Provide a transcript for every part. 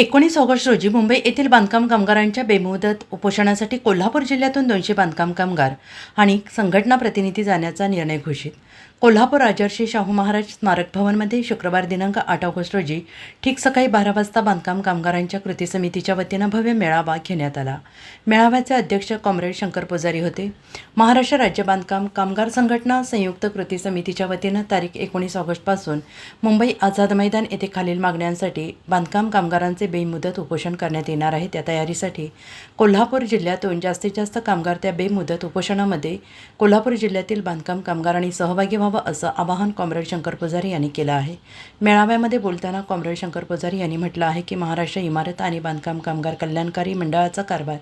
एकोणीस ऑगस्ट रोजी मुंबई येथील बांधकाम कामगारांच्या बेमुदत उपोषणासाठी कोल्हापूर जिल्ह्यातून दोनशे बांधकाम कामगार आणि संघटना प्रतिनिधी जाण्याचा निर्णय घोषित. कोल्हापूर राजर्षी शाहू महाराज स्मारक भवनमध्ये शुक्रवार दिनांक आठ ऑगस्ट रोजी ठीक सकाळी बारा वाजता बांधकाम कामगारांच्या कृती समितीच्या वतीनं भव्य मेळावा घेण्यात आला. मेळाव्याचे अध्यक्ष कॉम्रेड शंकर पुजारी होते. महाराष्ट्र राज्य बांधकाम कामगार संघटना संयुक्त कृती समितीच्या वतीनं तारीख एकोणीस ऑगस्टपासून मुंबई आझाद मैदान येथे खालील मागण्यांसाठी बांधकाम कामगारांचे बेमुदत उपोषण करण्यात येणार आहे. त्या तयारीसाठी कोल्हापूर जिल्ह्यातून जास्तीत जास्त कामगार त्या बेमुदत उपोषणामध्ये कोल्हापूर जिल्ह्यातील बांधकाम कामगारांनी सहभागी व्हावं असं आवाहन कॉम्रेड शंकर पुजारी यांनी केलं आहे. मेळाव्यामध्ये बोलताना कॉम्रेड शंकर पुजारी यांनी म्हटलं आहे की महाराष्ट्र इमारत आणि बांधकाम कामगार कल्याणकारी मंडळाचा कारभार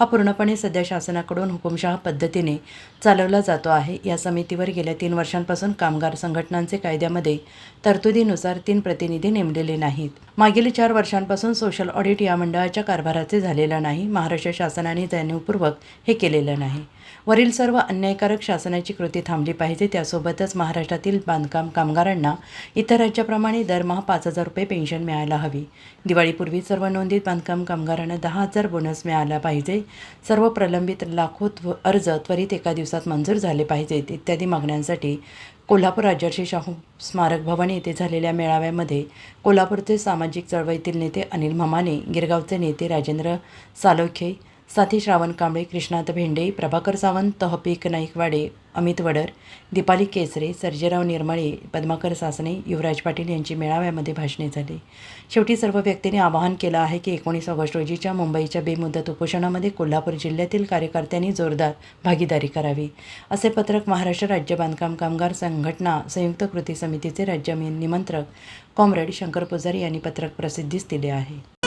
हा पूर्णपणे सध्या शासनाकडून हुकुमशहा पद्धतीने चालवला जातो आहे. या समितीवर गेल्या तीन वर्षांपासून कामगार संघटनांचे कायद्यामध्ये तरतुदीनुसार तीन प्रतिनिधी नेमलेले नाहीत. मागील चार वर्षांपासून सोशल ऑडिट या मंडळाच्या कारभाराचे झालेलं नाही. महाराष्ट्र शासनाने जाणीवपूर्वक हे केलेलं नाही. वरील सर्व अन्यायकारक शासनाची कृती थांबली पाहिजे त्यासोबतच महाराष्ट्रातील बांधकाम कामगारांना इतर राज्याप्रमाणे दरमहा पाच हजार रुपये पेन्शन मिळायला हवी. दिवाळीपूर्वी सर्व नोंदीत बांधकाम कामगारांना दहा हजार बोनस मिळाला पाहिजे. सर्व प्रलंबित लाखो अर्ज त्वरित एका दिवसात मंजूर झाले पाहिजेत इत्यादी मागण्यांसाठी कोल्हापूर राजर्षी शाहू स्मारक भवन येथे झालेल्या मेळाव्यामध्ये कोल्हापूरचे सामाजिक चळवळीतील नेते अनिल ममाने गिरगावचे नेते राजेंद्र सालोखे साथी श्रावण कांबळे कृष्णात भेंडे प्रभाकर सावंत तहपीक नाईकवाडे अमित वडर दीपाली केसरे सर्जेराव निर्मळे पद्माकर सासणे युवराज पाटील यांची मेळाव्यामध्ये भाषणे झाली. शेवटी सर्व व्यक्तींनी आवाहन केलं आहे की एकोणीस ऑगस्ट रोजीच्या मुंबईच्या बेमुदत उपोषणामध्ये कोल्हापूर जिल्ह्यातील कार्यकर्त्यांनी जोरदार भागीदारी करावी. असे पत्रक महाराष्ट्र राज्य बांधकाम कामगार संघटना संयुक्त कृती समितीचे राज्य निमंत्रक कॉम्रेड शंकर पुजारी यांनी पत्रक प्रसिद्धीस दिले आहे.